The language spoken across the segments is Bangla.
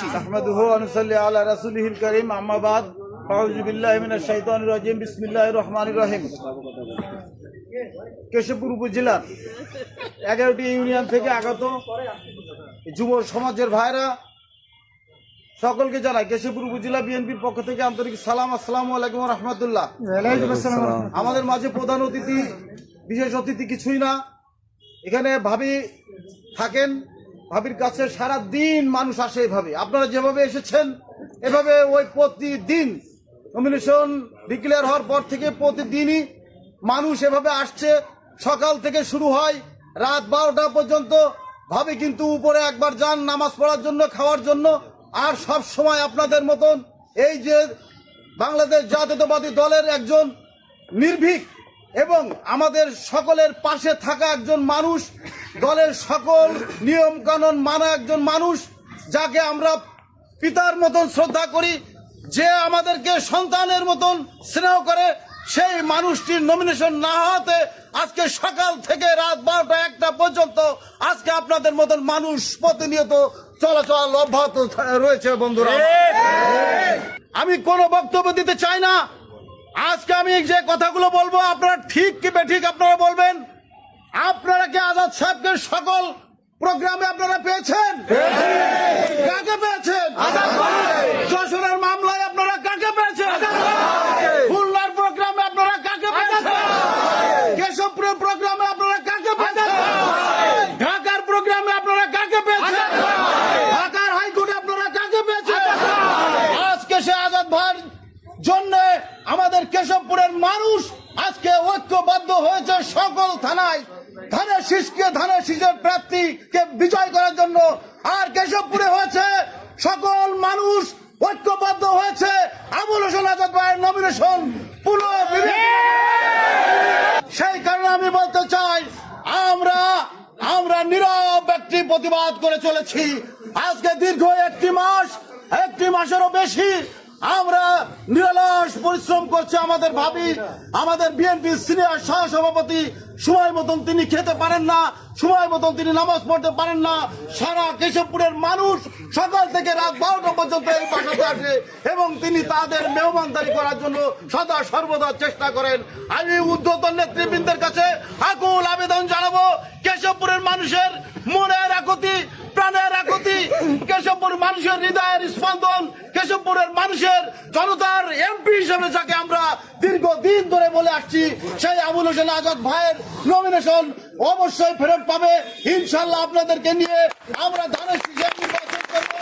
করছি আহমদুহু আনুসাল্লি আলা রাসুলিহিল করিম। আম্মাবাদ আউযু বিল্লাহি মিনাশ শাইতানির রাজিম। বিসমিল্লাহির রহমানির রহিম। কেশবপুর উপজেলার এগারোটি ইউনিয়ন থেকে আগত যুব সমাজের ভাইরা সকলকে জানাই কেশবপুর উপজেলা বিএনপির পক্ষ থেকে আন্তরিক সালাম। আসসালামু আলাইকুম রহমতুল্লাহ। আমাদের মাঝে প্রধান অতিথি বিশেষ অতিথি কিছুই না। এখানে ভাবি থাকেন। ভাবির কাছে সারা দিন মানুষ আসে এভাবে। আপনারা যেভাবে এসেছেন, এভাবে ওই প্রতিদিন নমিনেশন ডিক্লেয়ার হওয়ার পর থেকে প্রতিদিনই মানুষ এভাবে আসছে। সকাল থেকে শুরু হয়, রাত বারোটা পর্যন্ত। ভাবে কিন্তু উপরে একবার যান নামাজ পড়ার জন্য, খাওয়ার জন্য। আর সব সময় আপনাদের মতন এই যে বাংলাদেশ জাতীয়তাবাদী দলের একজন নির্ভীক এবং আমাদের সকলের পাশে থাকা একজন মানুষ দলের সকল নিয়ম কানুন মানা একজন মানুষ যাকে আমরা পিতার মতন শ্রদ্ধা করি, যে আমাদেরকে সন্তানের মতন স্নেহ করে, সেই মানুষটির নমিনেশন না হওয়াতে আজকে সকাল থেকে রাত বারোটা একটা পর্যন্ত আজকে আপনাদের মতন মানুষ প্রতিনিয়ত চলাচল অব্যাহত রয়েছে বন্ধুরা। আমি কোনো বক্তব্য দিতে চাই না। আজকে আমি যে কথাগুলো বলব, আপনারা ঠিক কি বেঠিক আপনারা বলবেন। আপনারা কি আজাদ সাহেবকে সকল প্রোগ্রামে আপনারা পেয়েছেন? কাকে পেয়েছেন? যশোরের মামলায় আপনারা কাকে পেয়েছেন? খুলনার প্রোগ্রামে আপনারা কাকে পেয়েছেন? কেশবপুরের প্রোগ্রামে আপনারা কাকে পেয়েছেন? ঢাকার প্রোগ্রামে আপনারা কাকে পেয়েছেন? ঢাকার হাইকোর্টে আপনারা কাকে পেয়েছেন? আজকে সে আজাদ ভাইয়ের জন্য আমাদের কেশবপুরের মানুষ আজকে ঐক্যবদ্ধ হয়েছে সকল থানায়। ধানের শীষকে ধানের শীষের প্রার্থীকে বিজয় করার জন্য আর কেশবপুরে হয়েছে, সকল মানুষ ঐক্যবদ্ধ হয়েছে। আবুল হোসেন আজাদ ভাইয়ের নমিনেশন সেই কারণে আমি বলতে চাই, আমরা আমরা নীরব একটি প্রতিবাদ করে চলেছি। আজকে দীর্ঘ একটি মাস, একটি মাসেরও বেশি আমরা নিরলস পরিশ্রম করছে আমাদের ভাবি, আমাদের বিএনপি সিনিয়র সহ সভাপতি সময় মতন তিনি খেতে পারেন না, সময় মতন তিনি নামাজ পড়তে পারেন না। সারা কেশবপুরের মানুষ সকাল থেকে রাত বারোটা পর্যন্ত এই বাসাতে আসে এবং তিনি তাদের মেহমানদারি করার জন্য সদা সর্বদা চেষ্টা করেন। আমি উদ্ধতন নেতৃবৃন্দের কাছে আকুল আবেদন জানাব, কেশবপুরের মানুষের মনের আকুতি, প্রাণের আকুতি, কেশবপুর মানুষের হৃদয়ের স্পন্দন কেশবপুরের মানুষের জনতার এমপি হিসেবে যাকে আমরা দীর্ঘদিন ধরে বলে আসছি, সেই আবুল হোসেন আজাদ ভাইয়ের নমিনেশন অবশ্যই ফেরত পাবে। ইনশাল্লাহ আপনাদেরকে নিয়ে আমরা ধানের শীষে নির্বাচন করব।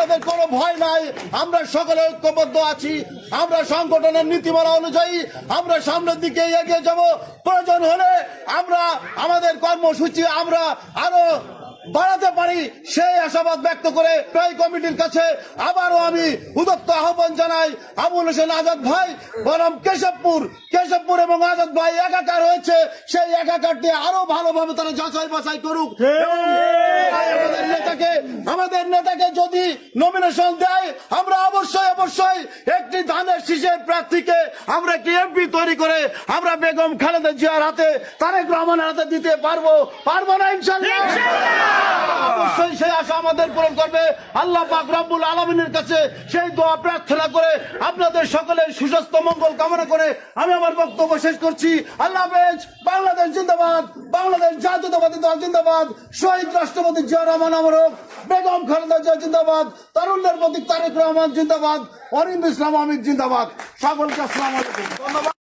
আমাদের কোনো ভয় নাই। আমরা সকলে ঐক্যবদ্ধ আছি। আমরা সংগঠনের নীতিমালা অনুযায়ী আমরা সামনের দিকে এগিয়ে যাব। প্রয়োজন হলে আমরা, আমাদের কর্মসূচি আমরা আরও বাড়াতে পারি সেই আশাবাদ ব্যক্ত করে প্রায় কমিটির কাছে আবারও আমি উদত্ত আহ্বান জানাই আবুল হোসেন আজাদ ভাই বরং কেশবপুর কেশবপুর এবং আজাদ ভাই একাকার হয়েছে সেই একাকারটি আরও ভালোভাবে তারা যাচাই বাছাই করুক আমাদের নেতাকে যদি নমিনেশন দেয় আমরা অবশ্যই অবশ্যই একটি ধানের শীষের প্রার্থীকে আমরা একটি এমপি তৈরি করে আমরা বেগম খালেদা জিয়ার হাতে তারেক রহমানের হাতে দিতে পারব। পারব না ইনশাল্লাহ! অবশ্যই সেই আশা আমাদের পূরণ করবে। আল্লাহ পাক রব্বুল আলমিনের কাছে সেই দোয়া প্রার্থনা করে আপনাদের সকলের সুস্বাস্থ্য মঙ্গল কামনা করে আমি আমার বক্তব্য শেষ করছি। আল্লাহ হাফেজ! বাংলাদেশ জিন্দাবাদ, বাংলাদেশ জাতীয়তাবাদী দল জিন্দাবাদ, শহীদ রাষ্ট্রপতি জিয়া রহমান আমরক, বেগম খালেদা জিয়া জিন্দাবাদ তরুণদের প্রতীক তারেক রহমান জিন্দাবাদ, অরিন্দ ইসলাম আমির জিন্দাবাদ। সকলকে আসসালাম আলাইকুম। ধন্যবাদ